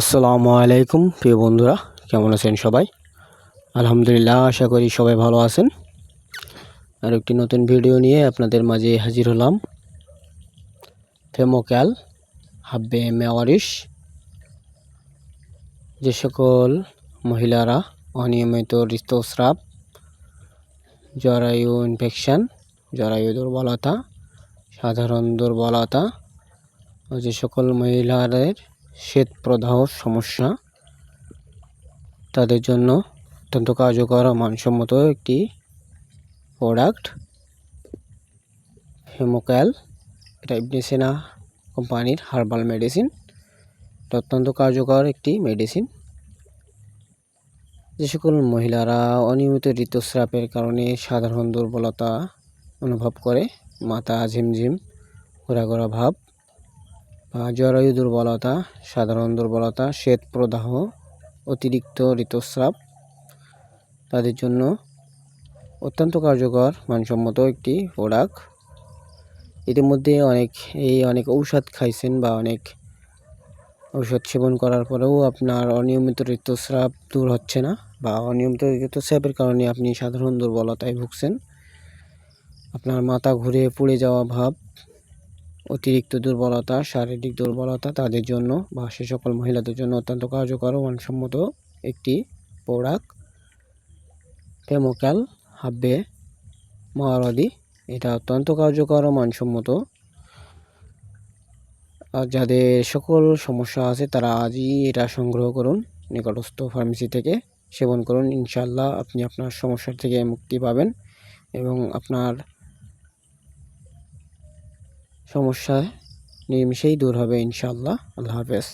আসসালামু আলাইকুম, প্রিয় বন্ধুরা, কেমন আছেন সবাই? আলহামদুলিল্লাহ, আশা করি সবাই ভালো আছেন। আর একটি নতুন ভিডিও নিয়ে আপনাদের মাঝে হাজির হলাম। ফেমোক্যাল, হাব্বে মেওয়ারিশ। যে সকল মহিলারা অনিয়মিত ঋতুস্রাব জরায়ু ইনফেকশন, জরায়ু দুর্বলতা, সাধারণ দুর্বলতা, ও যে সকল মহিলাদের শ্বেত প্রদাহ সমস্যা। তাদের জন্য অত্যন্ত কার্যকর মানসম্মত একটি প্রোডাক্ট। হেমোক্যাল এটা ইবনেসেনা কোম্পানির হার্বাল মেডিসিন। এটা অত্যন্ত কার্যকর একটি মেডিসিন। যে সকল মহিলারা অনিয়মিত ঋতুস্রাবের কারণে সাধারণ দুর্বলতা অনুভব করে, মাথা ঝিমঝিম ঘোরা ঘোরা ভাব জরায়ু দুর্বলতা, সাধারণ দুর্বলতা, শ্বেত প্রদাহ, অতিরিক্ত ঋতুস্রাব, তাদের জন্য অত্যন্ত কার্যকর, মানসম্মত একটি প্রোডাক্ট। ইতিমধ্যে অনেক, এই অনেক ঔষধ খাইছেন বা অনেক ঔষধ সেবন করার পরেও আপনার অনিয়মিত ঋতুস্রাব দূর হচ্ছে না বা অনিয়মিত ঋতুস্রাবের কারণে আপনি সাধারণ দুর্বলতায় ভুগছেন। আপনার মাথা ঘুরে পুড়ে যাওয়া ভাব অতিরিক্ত দুর্বলতা, শারীরিক দুর্বলতা তাদের জন্য বা সে সকল মহিলাদের জন্য অত্যন্ত কার্যকর ও মানসম্মত একটি প্রোডাক্ট কেমোক্যাল হাব্বে মহারদি এটা অত্যন্ত কার্যকর ও মানসম্মত। আর যাদের সকল সমস্যা আছে তারা আজই এটা সংগ্রহ করুন, নিকটস্থ ফার্মেসি থেকে সেবন করুন। ইনশাল্লাহ আপনি আপনার সমস্যার থেকে মুক্তি পাবেন এবং আপনার সমস্যা নিমিশেই দূর হবে ইনশাল্লাহ আল্লাহ হাফেজ।